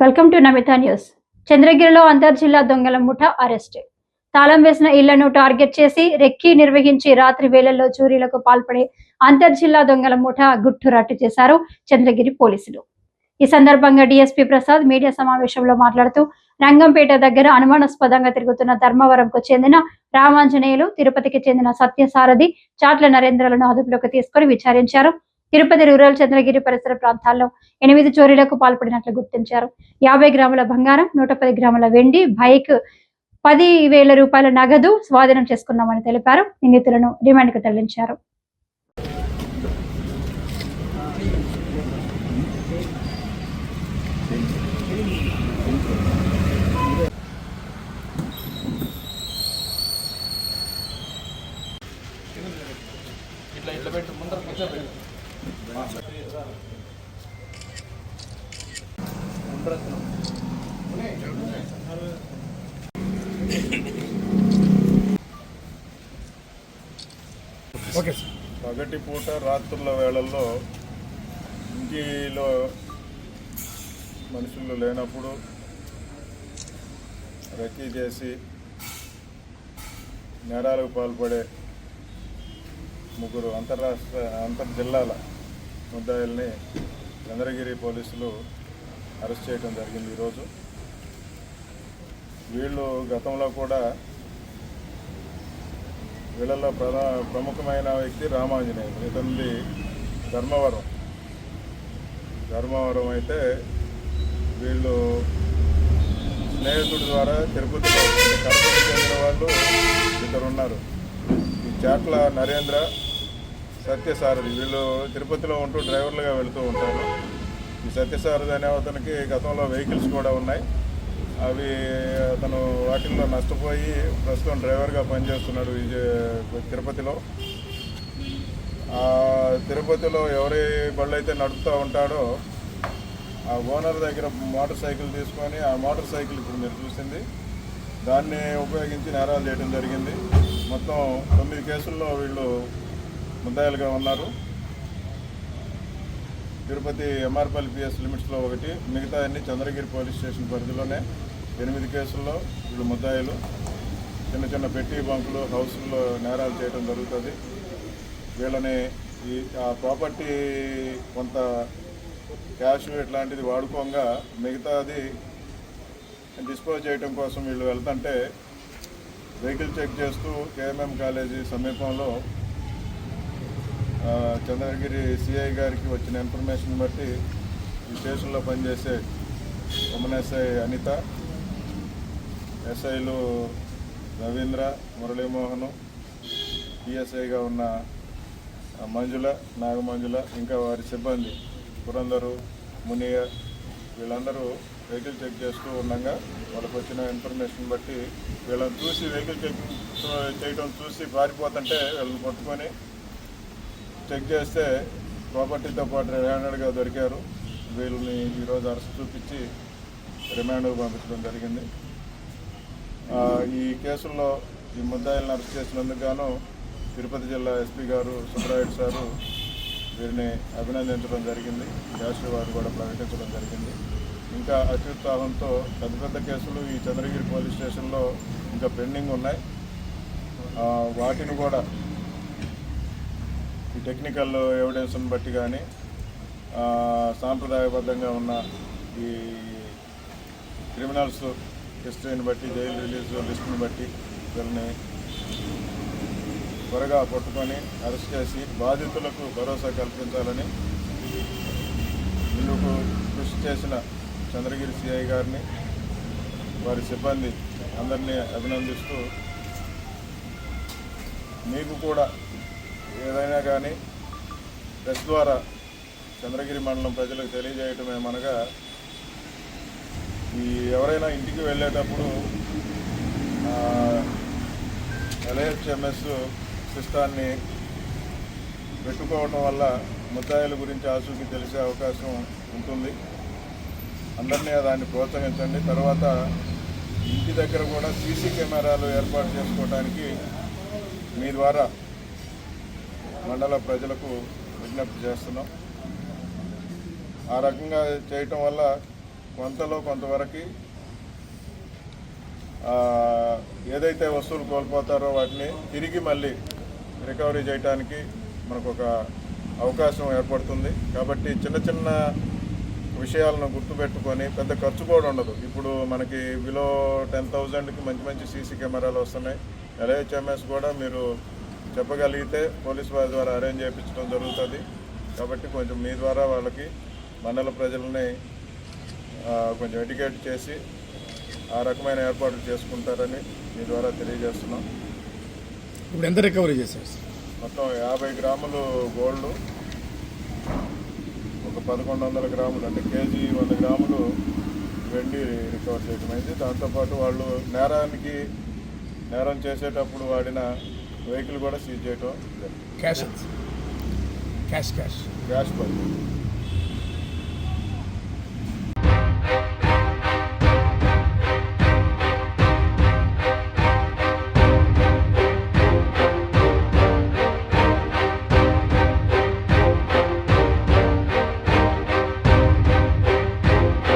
Welcome to Namitha news చంద్రగిరిలో అంతర్జిల్లా దొంగల ముఠ అరెస్ట్ తాళం వేసిన ఇళ్ళను టార్గెట్ చేసి రెక్కి నిర్వహించి రాత్రి వేళల్లో చూరీలకు పాల్పడే అంతర్జిల్లా దొంగల ముఠ గుట్టు రట్టు చేశారు చంద్రగిరి పోలీసులు. ఈ సందర్భంగా డిఎస్పీ ప్రసాద్ మీడియా సమావేశంలో మాట్లాడుతూ రంగంపేట దగ్గర అనుమానాస్పదంగా తిరుగుతున్న ధర్మవరంకు చెందిన రామాంజనేయులు తిరుపతికి చెందిన సత్యసారథి చాట్ల నరేంద్రలను అదుపులోకి తీసుకొని విచారించారు. తిరుపతి రూరల్ చంద్రగిరి పరిసర ప్రాంతాల్లో ఎనిమిది చోరీలకు పాల్పడినట్లు గుర్తించారు. యాభై గ్రాముల బంగారం నూట పది గ్రాముల వెండి బైక్ పది వేల రూపాయల నగదు స్వాధీనం చేసుకున్నామని తెలిపారు. నిందితులను రిమాండ్కు తరలించారు ఇట్లా ఇట్లా పెట్టు ముందర కూర్చోబెట్టు ఓకే సార్ పగటి పూట రాత్రుల వేళల్లో ఇంటిలో మనుషులు లేనప్పుడు రెక్కీ చేసి నేరాలకు పాల్పడే ముగ్గురు అంతర్రాష్ట్ర అంతర్జిల్లాల ముద్దాయిల్ని చంద్రగిరి పోలీసులు అరెస్ట్ చేయడం జరిగింది ఈరోజు. వీళ్ళు గతంలో కూడా వీళ్ళలో ప్రధా ప్రముఖమైన వ్యక్తి రామాంజనేయులు. ఇతనిది ధర్మవరం. ధర్మవరం అయితే వీళ్ళు స్నేహితుడి ద్వారా తిరుపతిలో కడపకి చెందిన వాళ్ళు ఇద్దరు ఉన్నారు ఈ చాట్ల నరేంద్ర సత్యసారథి. వీళ్ళు తిరుపతిలో ఉంటూ డ్రైవర్లుగా వెళుతూ ఉంటారు. ఈ సత్యసారథి అనే అతనికి గతంలో వెహికల్స్ కూడా ఉన్నాయి. అవి అతను వాటిల్లో నష్టపోయి ప్రస్తుతం డ్రైవర్గా పనిచేస్తున్నాడు తిరుపతిలో. ఆ తిరుపతిలో ఎవరి బళ్ళైతే నడుపుతూ ఉంటాడో ఆ ఓనర్ దగ్గర మోటార్ సైకిల్ తీసుకొని ఆ మోటార్ సైకిల్ ఇప్పుడు మీరు చూసింది. దాన్ని ఉపయోగించి నేరాలు చేయడం జరిగింది. మొత్తం తొమ్మిది కేసుల్లో వీళ్ళు ముద్దాయిలుగా ఉన్నారు. తిరుపతి ఎంఆర్పల్లి పిఎస్ లిమిట్స్లో ఒకటి మిగతా అన్ని చంద్రగిరి పోలీస్ స్టేషన్ పరిధిలోనే ఎనిమిది కేసుల్లో వీళ్ళు ముద్దాయిలు. చిన్న చిన్న పెట్టి బంకులు హౌసుల్లో నేరాలు చేయడం జరుగుతుంది. వీళ్ళని ఈ ఆ ప్రాపర్టీ కొంత క్యాష్ ఇట్లాంటిది వాడుకోగా మిగతాది డిస్పోజ్ చేయడం కోసం వీళ్ళు వెళ్తుంటే వెహికల్ చెక్ చేస్తూ కేఎంఎం కాలేజీ సమీపంలో చంద్రగిరి సిఐ గారికి వచ్చిన ఇన్ఫర్మేషన్ బట్టి ఈ స్టేషన్లో పనిచేసే ఉమెన్ ఎస్ఐ అనిత ఎస్ఐలు రవీంద్ర మురళీమోహను పిఎస్ఐగా ఉన్న మంజుల నాగమంజుల ఇంకా వారి సిబ్బంది పురందరు మునియ వీళ్ళందరూ వెహికల్ చెక్ చేస్తూ ఉండగా వాళ్ళకి వచ్చిన ఇన్ఫర్మేషన్ బట్టి వీళ్ళని చూసి వెహికల్ చెక్ చేయడం చూసి పారిపోతుంటే వీళ్ళని పట్టుకొని చెక్ చేస్తే ప్రాపర్టీతో పాటు రిమాండర్గా దొరికారు. వీళ్ళని ఈరోజు అరెస్ట్ చూపించి రిమాండ్కు పంపించడం జరిగింది. ఈ కేసుల్లో ఈ ముద్దాయిలను అరెస్ట్ చేసినందుకు గాను తిరుపతి జిల్లా ఎస్పీ గారు సుబ్రాయుడు సారు వీరిని అభినందించడం జరిగింది. క్యాష్ వారు కూడా ప్రకటించడం జరిగింది. ఇంకా అత్యుత్సాహంతో పెద్ద పెద్ద కేసులు ఈ చంద్రగిరి పోలీస్ స్టేషన్లో ఇంకా పెండింగ్ ఉన్నాయి. వాటిని కూడా ఈ టెక్నికల్ ఎవిడెన్స్ని బట్టి కానీ సాంప్రదాయబద్ధంగా ఉన్న ఈ క్రిమినల్స్ హిస్టరీని బట్టి జైలు రిలీజ్ లిస్టుని బట్టి వీళ్ళని త్వరగా పట్టుకొని అరెస్ట్ చేసి బాధితులకు భరోసా కల్పించాలని ఇందుకు కృషి చేసిన చంద్రగిరి సిఐ గారిని వారి సిబ్బంది అందరినీ అభినందిస్తూ మీకు కూడా ఏదైనా కానీ ప్రెస్ ద్వారా చంద్రగిరి మండలం ప్రజలకు తెలియజేయటం ఏమనగా ఈ ఎవరైనా ఇంటికి వెళ్ళేటప్పుడు ఎల్ఐహెచ్ఎంఎస్ సిస్టాన్ని పెట్టుకోవటం వల్ల ముద్దాయిల గురించి ఆసూకి తెలిసే అవకాశం ఉంటుంది. అందరినీ దాన్ని ప్రోత్సహించండి. తర్వాత ఇంటి దగ్గర కూడా సీసీ కెమెరాలు ఏర్పాటు చేసుకోవడానికి మీ ద్వారా మండల ప్రజలకు విజ్ఞప్తి చేస్తున్నాం. ఆ రకంగా చేయటం వల్ల కొంతలో కొంతవరకు ఏదైతే వస్తువులు కోల్పోతారో వాటిని తిరిగి మళ్ళీ రికవరీ చేయడానికి మనకు ఒక అవకాశం ఏర్పడుతుంది. కాబట్టి చిన్న చిన్న విషయాలను గుర్తుపెట్టుకొని పెద్ద ఖర్చు కూడా ఉండదు. ఇప్పుడు మనకి బిలో టెన్ థౌజండ్కి మంచి మంచి సీసీ కెమెరాలు వస్తున్నాయి. ఎల్హెచ్ఎంఎస్ కూడా మీరు చెప్పగలిగితే పోలీస్ వారి ద్వారా అరేంజ్ చేయించడం జరుగుతుంది. కాబట్టి కొంచెం మీ ద్వారా వాళ్ళకి మండల ప్రజలని కొంచెం ఎడ్యుకేట్ చేసి ఆ రకమైన ఏర్పాట్లు చేసుకుంటారని మీ ద్వారా తెలియజేస్తున్నాం. ఇప్పుడు ఎంత రికవరీ చేశారు? మొత్తం యాభై గ్రాములు గోల్డ్ ఒక పదకొండు వందల గ్రాములు అంటే కేజీ వంద గ్రాములు వెండి రికవర్ చేయడం అయింది దాంతోపాటు వాళ్ళు నేరానికి నేరం చేసేటప్పుడు వాడిన వెహికల్ కూడా సీజ్ జరిగింది. క్యాష్ క్యాష్ క్యాష్ క్యాష్ పడుతుంది